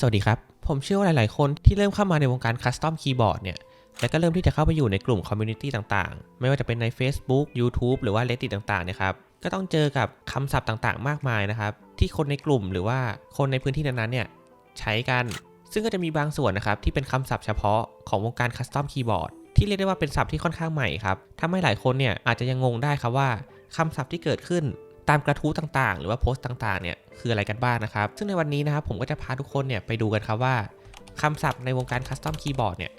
สวัสดีครับ ผมเชื่อว่าหลาย ๆ คนที่เริ่มเข้ามาในวงการคัสตอมคีย์บอร์ดเนี่ย และก็เริ่มที่จะเข้าไปอยู่ในกลุ่มคอมมูนิตี้ต่าง ๆ ไม่ว่าจะเป็นใน Facebook YouTube หรือว่า Reddit ต่างๆเนี่ยครับ ก็ต้องเจอกับคำศัพท์ต่าง ๆ มากมายนะครับ ที่คนในกลุ่มหรือว่าคนในพื้นที่นั้น ๆ เนี่ย ใช้กัน ซึ่งก็จะมีบางส่วนนะครับที่เป็นคำศัพท์เฉพาะของวงการคัสตอมคีย์บอร์ดที่เรียกได้ว่าเป็นศัพท์ที่ค่อนข้างใหม่ครับทำให้หลายคนเนี่ยอาจจะยังงงได้ครับว่าคำศัพท์ที่เกิดขึ้น ตามกระทู้ต่างๆ หรือว่าโพสต์ต่างๆเนี่ยคืออะไรกันบ้างนะครับ ซึ่งในวันนี้นะครับผมก็จะพาทุกคนเนี่ยไปดูกันครับว่าคำศัพท์ในวงการคัสตอมคีย์บอร์ดเนี่ย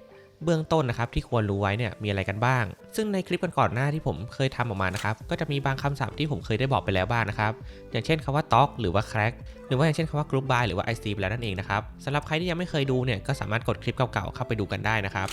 เบื้องต้นนะครับที่ควรรู้ไว้เนี่ยมีอะไรกันบ้าง ซึ่งในคลิปก่อนๆหน้าที่ผมเคยทำออกมานะครับก็จะมีบางคำศัพท์ที่ผมเคยได้บอกไปแล้วบ้างนะครับอย่างเช่นคำว่า talk หรือว่า crack หรือว่าอย่างเช่นคำว่า group by หรือว่า IC ไปแล้วนั่นเองนะครับสำหรับใครที่ยังไม่เคยดูเนี่ยก็สามารถกดคลิปเก่าๆเข้าไปดูกันได้นะครับ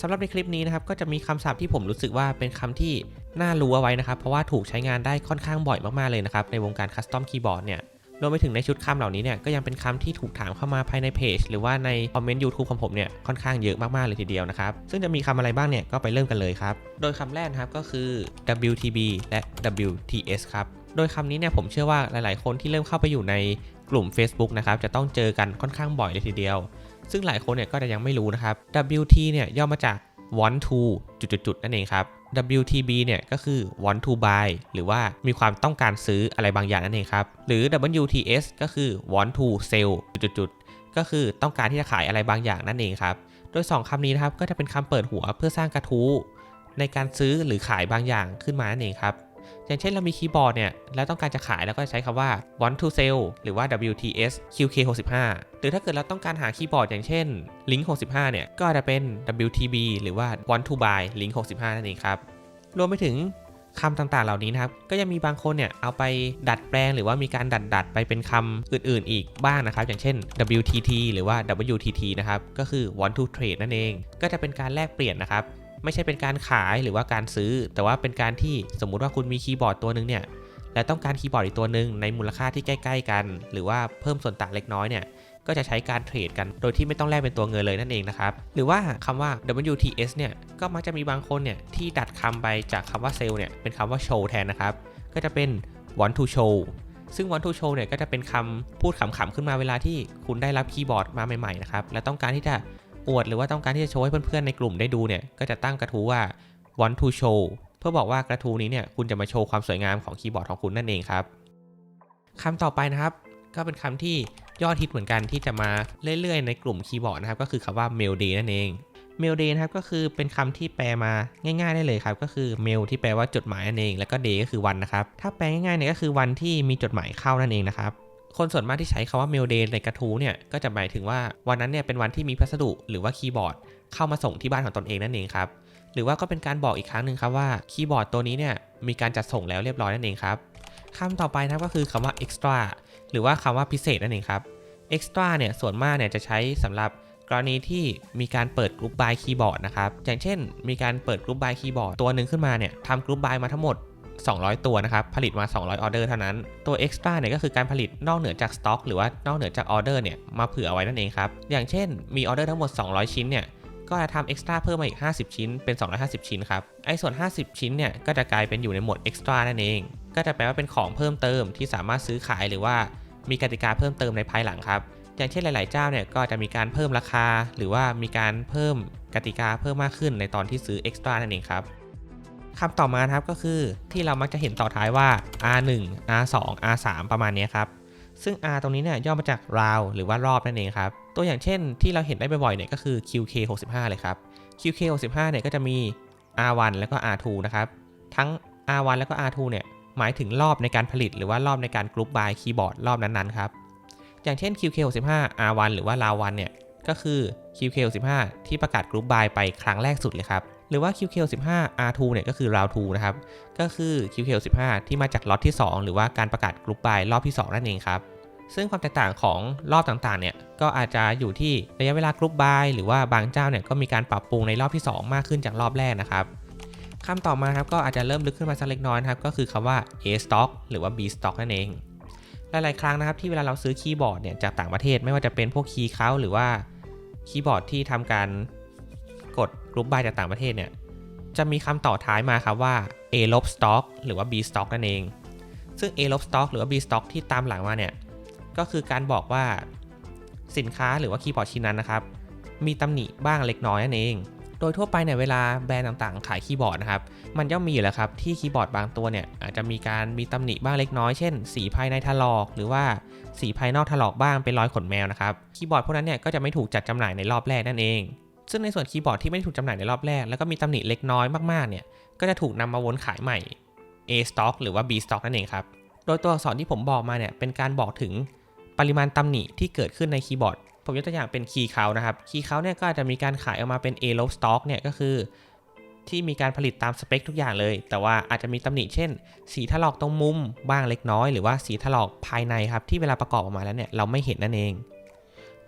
สำหรับในคลิปนี้นะครับก็จะมีคำศัพท์ที่ผมรู้สึกว่าเป็นคำที่น่ารู้เอาไว้นะครับ เพราะว่าถูกใช้งานได้ค่อนข้างบ่อยมากๆเลยนะครับในวงการคัสตอมคีย์บอร์ดเนี่ยรวมไปถึงในชุดคำเหล่านี้เนี่ยก็ยังเป็นคำที่ถูกถามเข้ามาภายในเพจหรือว่าในคอมเมนต์ YouTube ของผมเนี่ยค่อนข้างเยอะมาก ๆ เลยทีเดียวนะครับ ซึ่งจะมีคำอะไรบ้างเนี่ยก็ไปเริ่มกันเลยครับ โดยคำแรกครับก็คือ WTB และ WTS ครับ โดยคำนี้เนี่ยผมเชื่อว่าหลาย ๆ คนที่เริ่มเข้าไปอยู่ในกลุ่ม Facebook นะครับจะต้องเจอกันค่อนข้างบ่อยเลยทีเดียว ซึ่งหลายคนเนี่ยก็จะยังไม่รู้นะครับ WT เนี่ยย่อมาจาก want to จุดๆๆนั่นเองครับ WTB เนี่ยก็คือ want to buy หรือว่ามีความต้องการซื้ออะไรบางอย่างนั่นเองครับ หรือ WTS ก็คือ want to sell จุดๆๆก็คือต้องการที่จะขายอะไรบางอย่างนั่นเองครับ โดย 2คำนี้นะครับก็จะเป็นคำเปิดหัวเพื่อสร้างกระทู้ในการซื้อหรือขายบางอย่างขึ้นมานั่นเองครับ อย่างเช่นเรามีคีย์บอร์ดเนี่ย แล้วต้องการจะขายแล้วก็ใช้คำว่า want to sell หรือว่า WTS QK65 หรือถ้าเกิดเราต้องการหาคีย์บอร์ดอย่างเช่น Link 65เนี่ย ก็จะเป็น WTB หรือว่า want to buy Link 65 นั่นเองครับ รวมไปถึงคำต่างๆ เหล่านี้นะครับ ก็ยังมีบางคนเนี่ยเอาไปดัดแปลงหรือว่ามีการดัดดัดไปเป็นคำอื่นๆ อีกบ้างนะครับ อย่างเช่น WTT หรือว่า WTT นะครับ ก็คือ want to trade นั่นเอง ก็จะเป็นการแลกเปลี่ยนนะครับ ไม่ใช่เป็นการขายหรือว่าการซื้อ แต่ว่าเป็นการที่สมมุติว่าคุณมีคีย์บอร์ดตัวหนึ่งเนี่ยและต้องการคีย์บอร์ดอีกตัวหนึ่งในมูลค่าที่ใกล้ ๆ กัน หรือว่าเพิ่มส่วนต่างเล็กน้อยเนี่ยก็จะใช้การเทรดกันโดยที่ไม่ต้องแลกเป็นตัวเงินเลยนั่นเองนะครับ หรือว่าคำว่า WTS เนี่ยก็มักจะมีบางคนเนี่ยที่ดัดคำไปจากคำว่า sell เนี่ยเป็นคำว่า show แทนนะครับ ก็จะเป็น want to show ซึ่ง want to show เนี่ยก็จะเป็นคำพูดขำๆขึ้นมาเวลาที่คุณได้รับคีย์บอร์ดมาใหม่ๆนะครับและต้องการที่จะ อวดหรือว่าต้องการที่จะโชว์ให้เพื่อนๆในกลุ่มได้ดูเนี่ย ก็จะตั้งกระทู้ว่า want to show เพื่อบอกว่ากระทู้นี้เนี่ยคุณจะมาโชว์ความสวยงามของคีย์บอร์ดของคุณนั่นเองครับคำต่อไปนะครับ ก็เป็นคำที่ยอดฮิตเหมือนกันที่จะมาเรื่อยๆ ในกลุ่มคีย์บอร์ดนะครับ ก็คือคำว่า mail day นั่นเอง mail day นะครับก็คือเป็นคำที่แปลมาง่ายๆได้เลยครับ ก็คือ mail ที่แปลว่าจดหมายนั่นเอง แล้วก็ day ก็คือวันนะครับ ถ้าแปลง่ายๆเนี่ยก็คือวันที่มีจดหมายเข้านั่นเองนะครับ คนส่วนมากที่ใช้คำว่า mail day ในกระทู้เนี่ยก็จะหมายถึงว่าวันนั้นเนี่ยเป็นวันที่มีพัสดุหรือว่าคีย์บอร์ด เข้ามาส่งที่บ้านของตนเองนั่นเองครับหรือว่าก็เป็นการบอกอีกครั้งหนึ่งครับว่าคีย์บอร์ดตัวนี้เนี่ยมีการจัดส่งแล้วเรียบร้อยนั่นเองครับคำต่อไปนะครับก็คือคำว่า extra หรือว่าคำว่าพิเศษนั่นเองครับ extra เนี่ยส่วนมากเนี่ยจะใช้สำหรับกรณีที่มีการเปิดกรุ๊ปบายคีย์บอร์ดนะครับ อย่างเช่น มีการเปิดกรุ๊ปบายคีย์บอร์ดตัวหนึ่งขึ้นมาเนี่ยทำกรุ๊ปบายมาทั้งหมด 200 ตัวนะครับ ผลิตมา 200 ออเดอร์เท่านั้น ตัว extra เนี่ยก็คือการผลิตนอกเหนือจากสต็อกหรือว่านอกเหนือจากออเดอร์เนี่ยมาเผื่อเอาไว้นั่นเองครับ อย่างเช่นมีออเดอร์ทั้งหมด 200 ชิ้นเนี่ย ก็จะทำ extra เพิ่มมาอีก 50 ชิ้น เป็น 250 ชิ้นครับ ไอ้ส่วน 50 ชิ้นเนี่ย ก็จะกลายเป็นอยู่ในหมวด extra นั่นเอง ก็จะแปลว่าเป็นของเพิ่มเติมที่สามารถซื้อขายหรือว่ามีกติกาเพิ่มเติมในภายหลังครับ อย่างเช่นหลาย ๆ เจ้าเนี่ยก็จะมีการเพิ่มราคา หรือว่ามีการเพิ่มกติกาเพิ่มมากขึ้นในตอนที่ซื้อ extra นั่นเองครับ คำต่อมาครับก็คือที่เรามักจะเห็นต่อท้ายว่า R1 R2 R3 ประมาณนี้ครับ ซึ่ง R ตรงนี้เนี่ยย่อมาจาก round หรือว่ารอบนั่นเองครับ ตัวอย่างเช่นที่เราเห็นได้บ่อยๆเนี่ยก็คือ QK65 เลยครับ QK65 เนี่ยก็จะมี R1 แล้วก็ R2 นะครับ ทั้ง R1 แล้วก็ R2 เนี่ยหมายถึงรอบในการผลิต หรือว่ารอบในการกรุ๊ปบายคีย์บอร์ดรอบนั้นๆครับ อย่างเช่น QK65 R1 หรือว่า RAW1 เนี่ยก็คือ QK65 ที่ประกาศกรุ๊ปบายไปครั้งแรกสุดเลยครับ หรือว่า QK65 R2 เนี่ยก็คือ RAW2 นะครับ ก็คือ QK65 ที่มาจากล็อตที่ 2 หรือว่าการประกาศกรุ๊ปบายรอบที่ 2 นั่นเองครับ ซึ่งความแตกต่างของรอบต่างๆ เนี่ย ก็อาจจะอยู่ที่ระยะเวลากรุ๊ปบายหรือว่าบางเจ้าเนี่ยก็มีการปรับปรุงในรอบที่ 2 มากขึ้นจากรอบแรกนะครับคำต่อมาครับก็อาจจะเริ่มลึกขึ้นมาสักเล็กน้อยครับก็คือคำว่า A stock หรือว่า B stock นั่นเอง หลายๆ ครั้งนะครับที่เวลาเราซื้อคีย์บอร์ดเนี่ยจากต่างประเทศไม่ว่าจะเป็นพวกคีย์เคาหรือว่าคีย์บอร์ดที่ทำการ กดกรุ๊ปบายจากต่างประเทศเนี่ยจะมีคำต่อท้ายมาครับว่า A ลบ stock หรือว่า B stock นั่นเอง ซึ่ง A ลบ stock หรือว่า B stock ที่ตามหลังมาเนี่ยก็คือการบอกว่าสินค้าหรือว่าคีย์บอร์ดชิ้นนั้นนะครับ มีตำหนิบ้างเล็กน้อยนั่นเอง โดยทั่วไปเนี่ยเวลาแบรนด์ต่างๆ ขายคีย์บอร์ดนะครับ มันย่อมมีอยู่แล้วครับ ที่คีย์บอร์ดบางตัวเนี่ยอาจจะมีการมีตำหนิบ้างเล็กน้อย เช่น สีภายในถลอก หรือว่าสีภายนอกถลอกบ้างเป็นรอยขนแมวนะครับ คีย์บอร์ดพวกนั้นเนี่ยก็จะไม่ถูกจัดจำหน่ายในรอบแรกนั่นเอง ซึ่งในส่วนคีย์บอร์ดที่ไม่ได้ถูกจำหน่ายในรอบแรก แล้วก็มีตำหนิเล็กน้อยมากๆ เนี่ย ก็จะถูกนำมาวนขายใหม่ A stock หรือว่า B stock นั่นเองครับ โดยตัวอักษรที่ผมบอกมาเนี่ย เป็นการบอกถึงปริมาณตำหนิที่เกิดขึ้นในคีย์บอร์ด ผมยกตัวอย่างเป็นคีย์เขานะครับ คีย์เขาเนี่ยก็อาจจะมีการขายออกมาเป็น A low stock เนี่ยก็คือ ที่มีการผลิตตามสเปคทุกอย่างเลย แต่ว่าอาจจะมีตำหนิเช่น สีถลอกตรงมุมบ้างเล็กน้อย หรือว่าสีถลอกภายในครับที่เวลาประกอบออกมาแล้วเนี่ยเราไม่เห็นนั่นเอง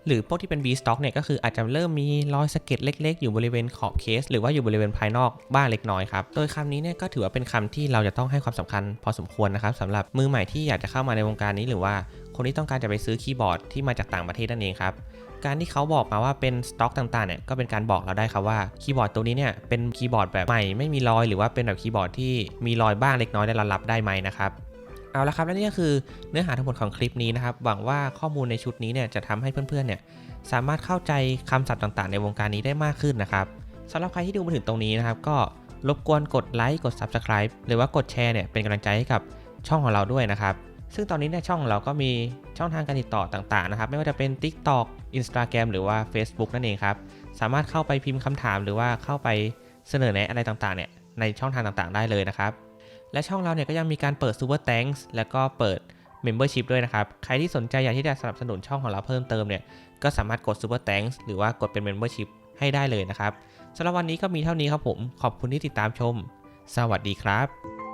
หรือพวกที่เป็น B stock เนี่ยก็คืออาจจะเริ่มมีรอยสะเก็ดเล็ก ๆ อยู่บริเวณขอบเคส หรือว่าอยู่บริเวณภายนอกบ้างเล็กน้อยครับ โดยคำนี้เนี่ยก็ถือว่าเป็นคำที่เราจะต้องให้ความสำคัญพอสมควรนะครับสำหรับมือใหม่ที่อยากจะเข้ามาในวงการนี้หรือว่าคนที่ต้องการจะไปซื้อคีย์บอร์ดที่มาจากต่างประเทศนั่นเองครับการที่เขาบอกมาว่าเป็นสต็อกต่างๆเนี่ยก็เป็นการบอกเราได้ครับว่าคีย์บอร์ดตัวนี้เนี่ยเป็นคีย์บอร์ดแบบใหม่ไม่มีรอยหรือว่าเป็นแบบคีย์บอร์ดที่มีรอยบ้างเล็กน้อยได้เรารับได้ไหมนะครับ เอาละครับและนี่ก็คือเนื้อหาทั้งหมดของคลิปนี้นะครับ หวังว่าข้อมูลในชุดนี้เนี่ยจะทำให้เพื่อนๆเนี่ยสามารถเข้าใจคำศัพท์ต่างๆ ในวงการนี้ได้มากขึ้นนะครับสำหรับใครที่ดูมาถึงตรงนี้นะครับ ก็รบกวนกดไลค์กด Subscribe หรือว่ากดแชร์เนี่ยเป็นกำลังใจให้กับช่องของเราด้วยนะครับ ซึ่งตอนนี้เนี่ยช่องของเราก็มีช่องทางการติดต่อต่างๆนะครับ ไม่ว่าจะเป็น TikTok Instagram หรือว่า Facebook นั่นเองครับ สามารถเข้าไปพิมพ์คำถามหรือว่าเข้าไปเสนอแนะอะไรต่างๆเนี่ยในช่องทางต่างๆ ได้เลยนะครับ และช่องเราเนี่ยก็ยังมีการเปิด Super Thanks แล้วก็เปิด Membership ด้วยนะครับ ใครที่สนใจอยากที่จะสนับสนุนช่องของเราเพิ่มเติมเนี่ย ก็สามารถกด Super Thanks หรือว่ากดเป็น Membership ให้ได้เลยนะครับสำหรับวันนี้ก็มีเท่านี้ครับผม ขอบคุณที่ติดตามชม สวัสดีครับ